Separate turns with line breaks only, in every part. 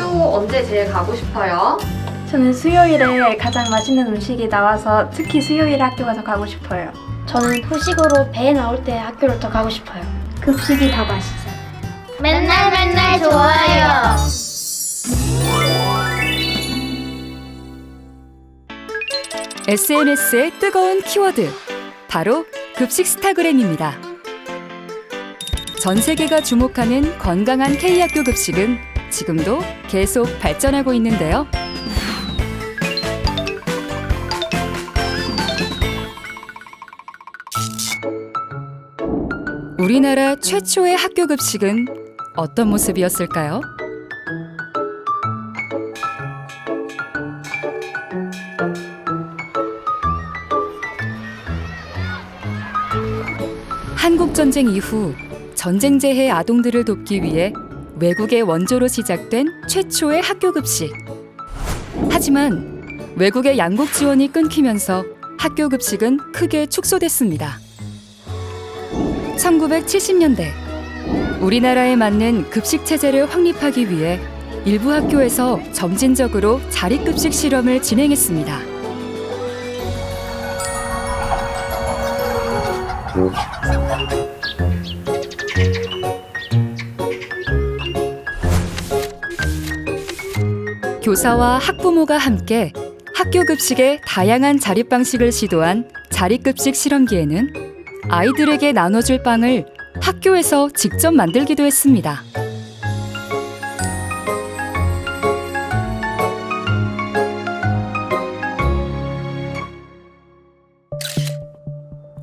학교 언제 제일 가고 싶어요?
저는 수요일에 가장 맛있는 음식이 나와서 특히 수요일에 학교 가서 가고 싶어요.
저는 후식으로 배 나올 때 학교를 더 가고 싶어요.
급식이 다 맛있어요.
맨날 맨날 좋아요.
SNS의 뜨거운 키워드 바로 급식 스타그램입니다. 전 세계가 주목하는 건강한 K학교 급식은 지금도 계속 발전하고 있는데요. 우리나라 최초의 학교 급식은 어떤 모습이었을까요? 한국 전쟁 이후 전쟁 재해 아동들을 돕기 위해 외국의 원조로 시작된 최초의 학교 급식. 하지만 외국의 양국 지원이 끊기면서 학교 급식은 크게 축소됐습니다. 1970년대 우리나라에 맞는 급식 체제를 확립하기 위해 일부 학교에서 점진적으로 자립급식 실험을 진행했습니다. 교사와 학부모가 함께 학교 급식의 다양한 자립 방식을 시도한 자립급식 실험기에는 아이들에게 나눠줄 빵을 학교에서 직접 만들기도 했습니다.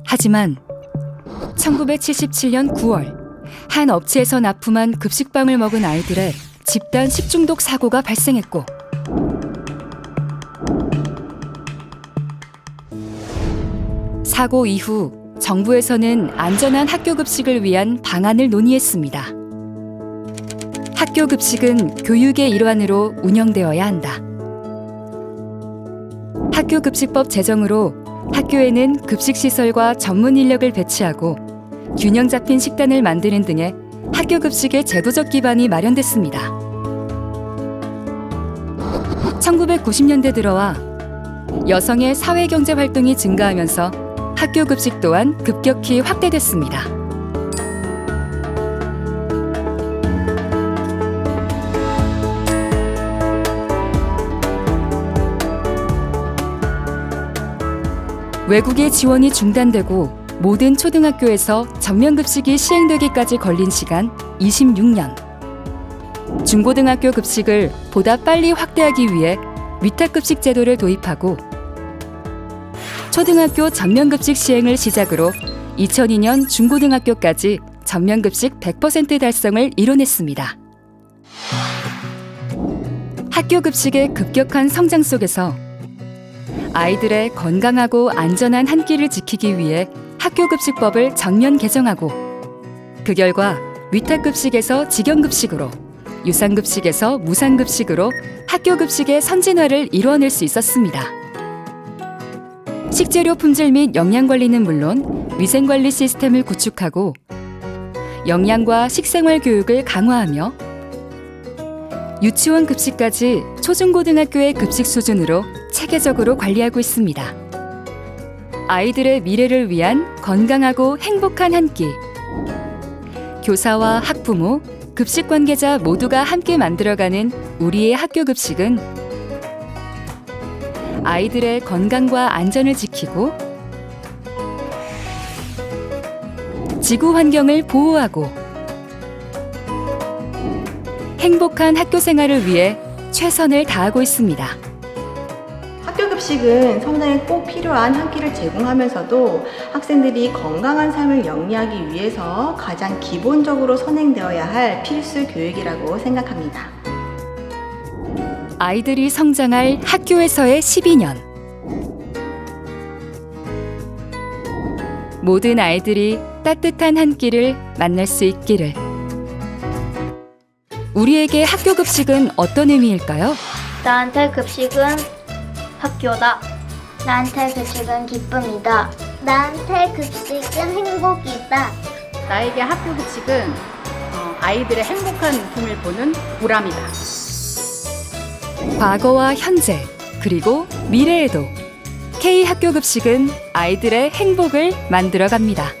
하지만 1977년 9월 한 업체에서 납품한 급식빵을 먹은 아이들의 집단 식중독 사고가 발생했고 사고 이후 정부에서는 안전한 학교 급식을 위한 방안을 논의했습니다. 학교 급식은 교육의 일환으로 운영되어야 한다. 학교 급식법 제정으로 학교에는 급식 시설과 전문 인력을 배치하고 균형 잡힌 식단을 만드는 등의 학교 급식의 제도적 기반이 마련됐습니다. 1990년대 들어와 여성의 사회 경제 활동이 증가하면서 학교 급식 또한 급격히 확대됐습니다. 외국의 지원이 중단되고 모든 초등학교에서 전면 급식이 시행되기까지 걸린 시간 26년. 중고등학교 급식을 보다 빨리 확대하기 위해 위탁급식 제도를 도입하고 초등학교 전면급식 시행을 시작으로 2002년 중고등학교까지 전면급식 100% 달성을 이뤄냈습니다. 학교 급식의 급격한 성장 속에서 아이들의 건강하고 안전한 한 끼를 지키기 위해 학교 급식법을 전면 개정하고 그 결과 위탁급식에서 직영급식으로 유상급식에서 무상급식으로 학교 급식의 선진화를 이루어낼 수 있었습니다. 식재료 품질 및 영양 관리는 물론 위생 관리 시스템을 구축하고 영양과 식생활 교육을 강화하며 유치원 급식까지 초중고등학교의 급식 수준으로 체계적으로 관리하고 있습니다. 아이들의 미래를 위한 건강하고 행복한 한 끼. 교사와 학부모, 급식 관계자 모두가 함께 만들어가는 우리의 학교 급식은 아이들의 건강과 안전을 지키고 지구 환경을 보호하고 행복한 학교 생활을 위해 최선을 다하고 있습니다.
학교 급식은 성장에 꼭 필요한 한 끼를 제공하면서도 학생들이 건강한 삶을 영위하기 위해서 가장 기본적으로 선행되어야 할 필수 교육이라고 생각합니다.
아이들이 성장할 학교에서의 12년. 모든 아이들이 따뜻한 한 끼를 만날 수 있기를. 우리에게 학교 급식은 어떤 의미일까요?
나한테 급식은 학교다. 나한테 급식은 기쁨이다. 나한테 급식은 행복이다.
나에게 학교 급식은 어, 아이들의 행복한 웃음을 보는 보람이다.
과거와 현재, 그리고 미래에도 K 학교 급식은 아이들의 행복을 만들어 갑니다.